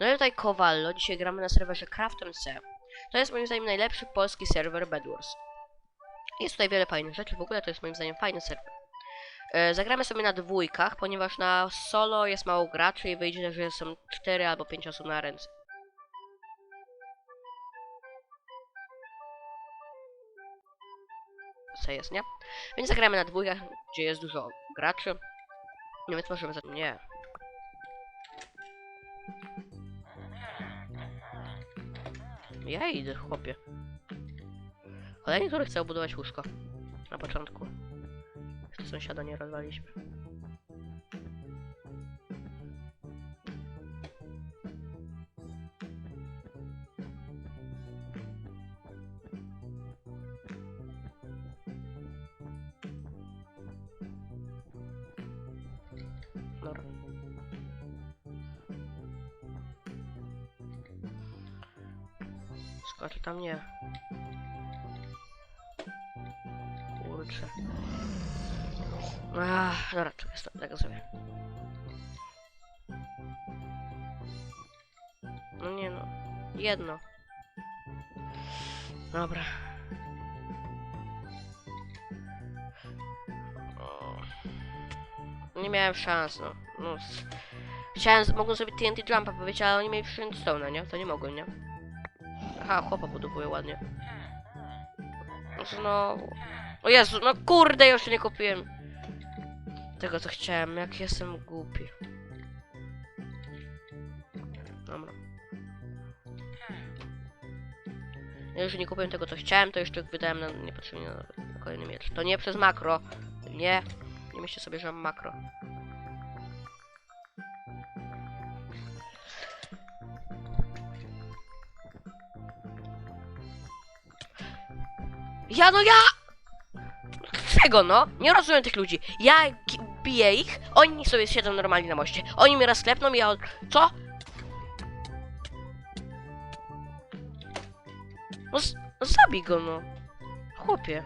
No i tutaj Kowallo, dzisiaj gramy na serwerze Crafton C. To jest moim zdaniem najlepszy polski serwer Bedwars. Jest tutaj wiele fajnych rzeczy, w ogóle to jest moim zdaniem fajny serwer. E, zagramy sobie na dwójkach, ponieważ na solo jest mało graczy i wyjdzie, że są 4 albo 5 osób na ręce. Co jest, nie? Więc zagramy na dwójkach, gdzie jest dużo graczy. Nie więc możemy za... Nie. Ja idę, chłopie. Kolejny, który chce obudować łóżko. Na początku. Jeszcze sąsiada nie rozwaliśmy. Skoczy tam nie. Kurczę. Ach, dobra, czekaj, stop, tak sobie. No nie no. Jedno. Dobra. Nie miałem szans, no. no Chciałem, mogłem sobie TNT Jumpa powiedzieć, ale oni mieli Flintstone'a, nie? To nie mogłem, nie? Aha, chłopa budowuje ładnie. No Znowu. O Jezu, no kurde, jeszcze nie kupiłem tego, co chciałem. Jak jestem głupi. Dobra. Ja już nie kupiłem tego, co chciałem, to jeszcze wydałem na niepotrzebnie na, na kolejny miecz. To nie przez makro. Nie. Nie myślcie sobie, że mam makro. Ja no ja! Czego no? Nie rozumiem tych ludzi. Ja biję ich, oni sobie siedzą normalnie na moście. Oni mnie raz klepną i ja... Co? No, no zabij go no. Chłopie.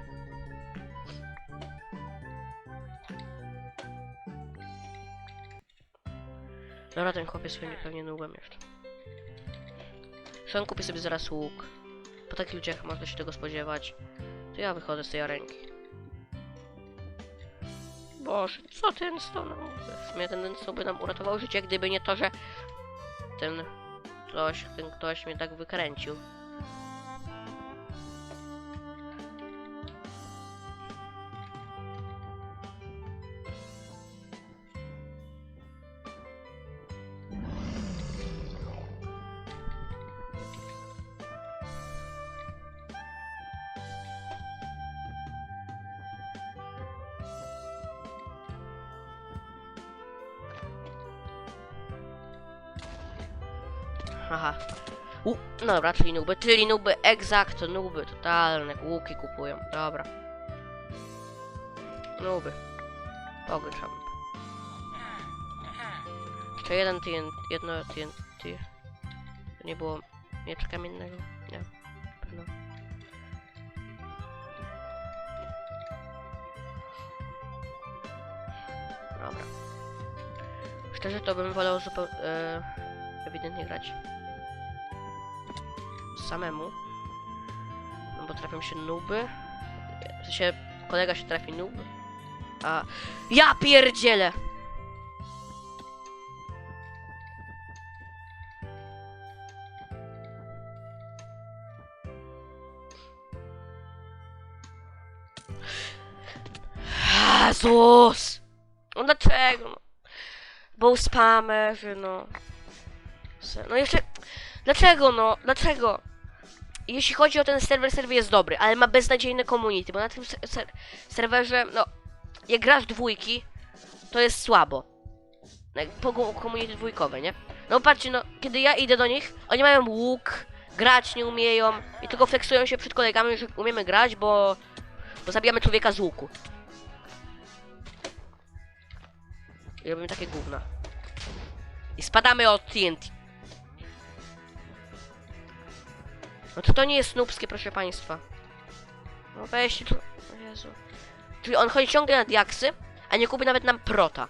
Dobra, ten chłopiec pewnie nubem jeszcze. Sean kupi sobie zaraz łuk. Po takich ludziach można się tego spodziewać. To ja wychodzę z tej arenki. Boże, co ten stone? W sumie ten stone by nam uratował życie, gdyby nie to, że ten ktoś, ten ktoś mnie tak wykręcił. Aha. U, no dobra, czyli nuby, czyli nuby, egzakt, nuby, totalne, łuki kupują, dobra. Nuby. Pogrzam. Jeszcze jeden TNT, jedno TNT. To nie było miecza kamiennego? Nie, pewno. Dobra. Szczerze to bym wolał zupełnie... Ewidentnie grać samemu. No bo trafią się nuby. W sensie kolega się trafi noob. A ja pierdzielę! Jezus! No dlaczego? No? Bo spamerzy, no. No jeszcze... Dlaczego no? Dlaczego? Jeśli chodzi o ten serwer, serwer jest dobry, ale ma beznadziejne community, bo na tym ser ser serwerze, no, jak grasz dwójki, to jest słabo. No, po community dwójkowe, nie? No patrzcie, no, kiedy ja idę do nich, oni mają łuk, grać nie umieją i tylko flexują się przed kolegami, że umiemy grać, bo, bo zabijamy człowieka z łuku. I robimy takie gówna. I spadamy od TNT. No to to nie jest snubskie, proszę państwa. No weźcie tu... O Jezu. Czyli on chodzi ciągle na diaksy, a nie kupi nawet nam prota.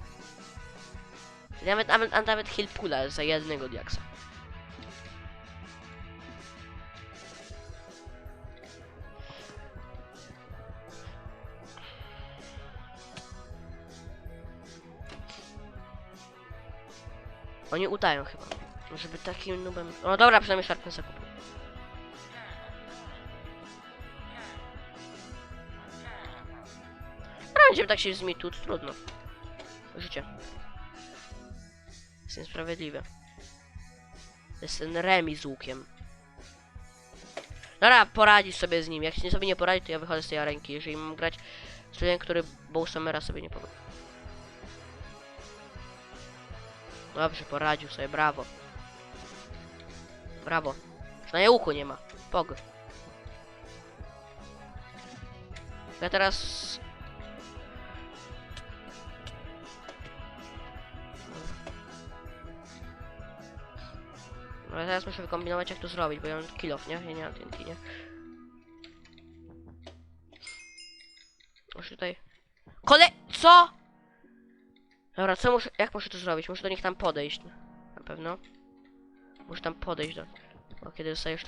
Nawet, nawet, a nawet Hillpula za jednego diaksa. Oni udają chyba. Żeby takim nubem... No dobra, przynajmniej szarpę zakupił. Będziemy tak się zmieć tu, trudno. Życie. Jest niesprawiedliwe. Jest ten Remi z łukiem. Dobra, poradzisz sobie z nim. Jak się sobie nie poradzi, to ja wychodzę z tej arenki. Jeżeli mam grać z człowiekiem, który Bowsamera sobie nie powie. Dobrze, poradził sobie, brawo. Brawo. Przynajmniej łuku nie ma. Pog. Ja teraz... Ja teraz muszę wykombinować jak to zrobić, bo ja mam kill off, nie? Ja nie mam TNT, nie? Muszę tutaj... Kole... Co? Dobra, co muszę... Jak muszę to zrobić? Muszę do nich tam podejść. Na pewno. Muszę tam podejść do... O, kiedy dostajesz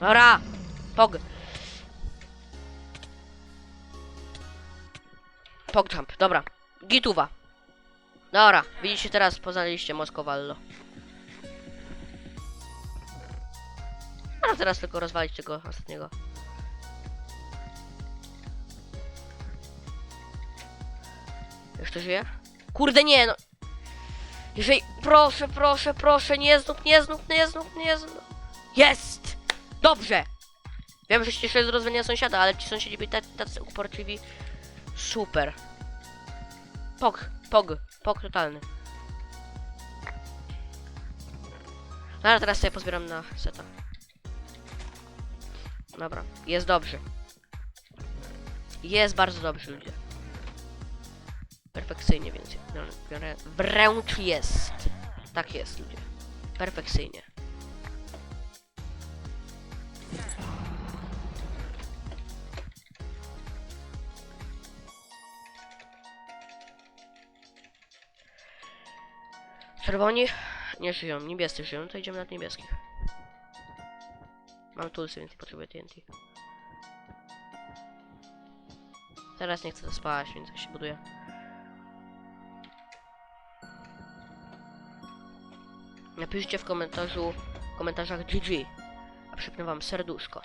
Dobra! Pog! Pogjump, dobra. Gituwa. Dobra, widzicie teraz poznaliście Moskowallo. A teraz tylko rozwalić tego ostatniego. Jeszcze żyje? Kurde nie no! Jeżeli... Proszę, proszę, proszę, nie znów, nie znów, nie znów, nie znów. Jest! Dobrze! Wiem, że się cieszę z rozwiązania sąsiada, ale ci sąsiedzi byli tacy, tacy uporczywi. Super. Pog, pog, pog totalny. No ale teraz sobie pozbieram na seta. Dobra, jest dobrze. Jest bardzo dobrze, ludzie. Perfekcyjnie, więc biorę. Wręcz jest. Tak jest, ludzie. Perfekcyjnie. Czerwoni nie żyją, niebiescy żyją, to idziemy na niebieskich. Mam tulsy, więc potrzebuję TNT. Teraz nie chcę spać, więc jak się buduje. Napiszcie w komentarzu, w komentarzach GG, a przypnę wam serduszko.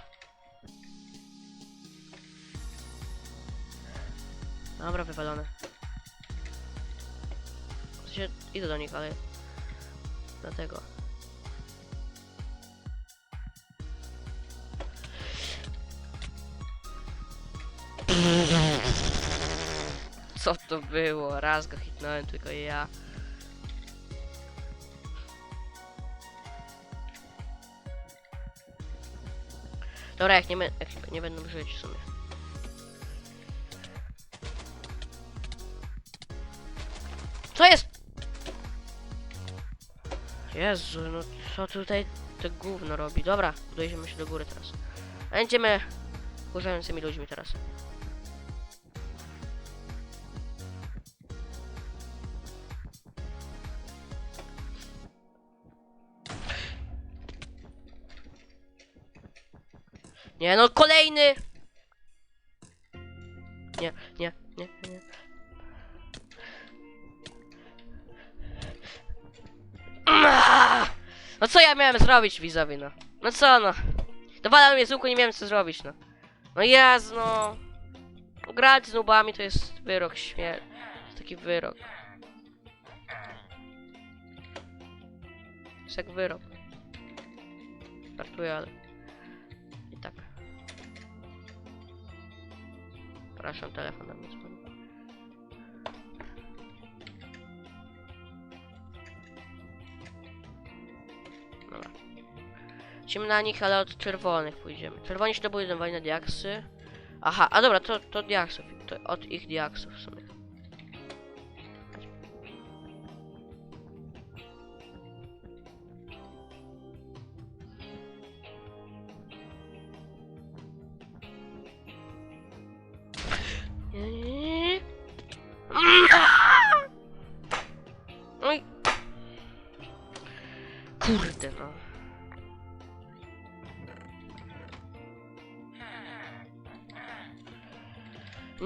Dobra, wywalone. W sensie, idę do nich, ale... Dlatego. Co to było? Raz go hitnąłem, tylko ja. Dobra, jak nie, jak nie będą żyć w sumie. Jezu, no co tutaj to gówno robi? Dobra, dojdziemy się do góry teraz. Będziemy wkurzającymi ludźmi teraz. Nie no, kolejny! No co ja miałem zrobić, widzowie, no? No co, no? Dowalał mnie z łuku, nie miałem co zrobić, no. No jest, no. Grać z nubami to jest wyrok śmierci. Taki wyrok. Jest jak wyrok. Startuję, ale... I tak. Przepraszam, telefon na mnie. Idziemy na nich, ale od czerwonych pójdziemy. Czerwoni się dobudują na diaksy. Aha, a dobra, to, to diaksów. To od ich diaksów w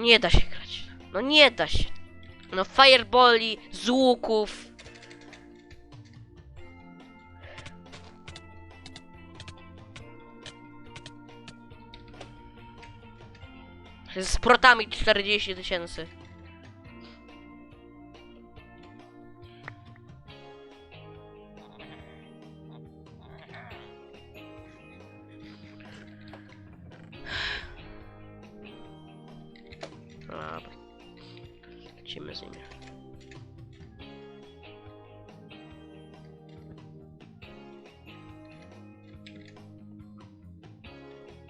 Nie da się grać. No nie da się. No fireballi z łuków. Z protami 40 tysięcy. Lecimy z nimi.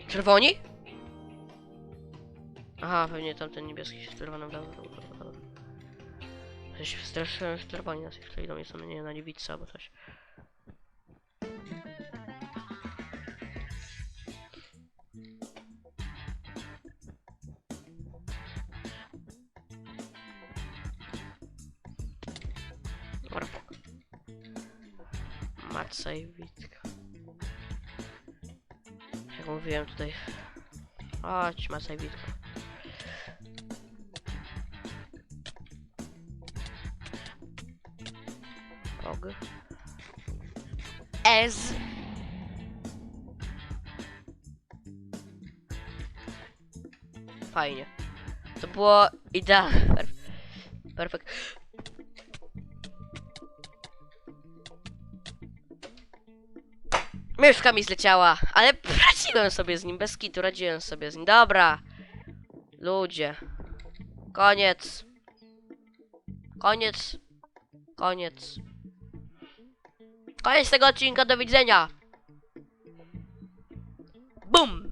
Czerwoni? Aha, pewnie tamten niebieski się z czerwonym dał. Ja się straszyłem, że czerwoni nas jeszcze idą, jest nie na niewidce albo coś. Witka. Jak mówiłem tutaj. Chodź, Maca i Witka. Og. Ez. Fajnie. To było idealne. Perf- Perfekt. Myszka mi zleciała, ale radziłem sobie z nim, bez kitu radziłem sobie z nim. Dobra. Ludzie. Koniec. Koniec. Koniec. Koniec tego odcinka, do widzenia. Bum!